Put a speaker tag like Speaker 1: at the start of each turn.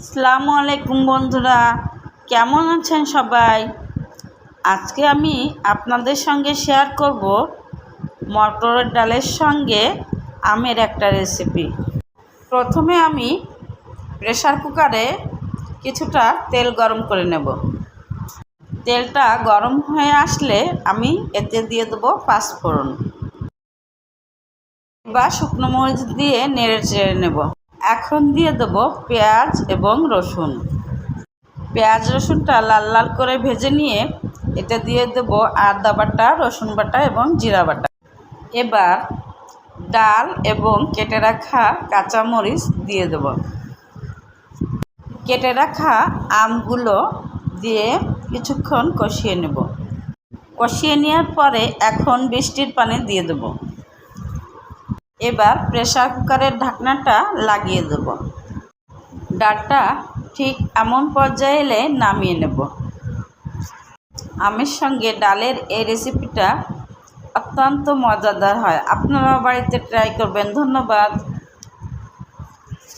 Speaker 1: আসসালামু আলাইকুম বন্ধুরা, কেমন আছেন সবাই? আজকে আমি আপনাদের সঙ্গে শেয়ার করব মটরের ডালের সঙ্গে আমের একটা রেসিপি প্রথমে আমি প্রেশার কুকারে কিছুটা তেল গরম করে নেব। তেলটা গরম হয়ে আসলে আমি এতে দিয়ে দেবো পাঁচফোড়ন বা শুকনো মরিচ দিয়ে নেড়ে চেড়ে নেব। এখন দিয়ে দেবো পেঁয়াজ এবং রসুন। পেঁয়াজ রসুনটা লাল লাল করে ভেজে নিয়ে এটা দিয়ে দেবো আদা বাটা, রসুন বাটা এবং জিরা বাটা। এবার ডাল এবং কেটে রাখা কাঁচামরিচ দিয়ে দেব। কেটে রাখা আমগুলো দিয়ে কিছুক্ষণ কষিয়ে নেব। কষিয়ে নেওয়ার পরে এখন বৃষ্টির পানি দিয়ে দেবো। এবার প্রেসার কুকারের ঢাকনাটা লাগিয়ে দেব। ডালটা ঠিক এমন পর্যায়ে এলে নামিয়ে নেব। আমের সঙ্গে ডালের এই রেসিপিটা অত্যন্ত মজাদার হয়। আপনারা বাড়িতে ট্রাই করবেন। ধন্যবাদ।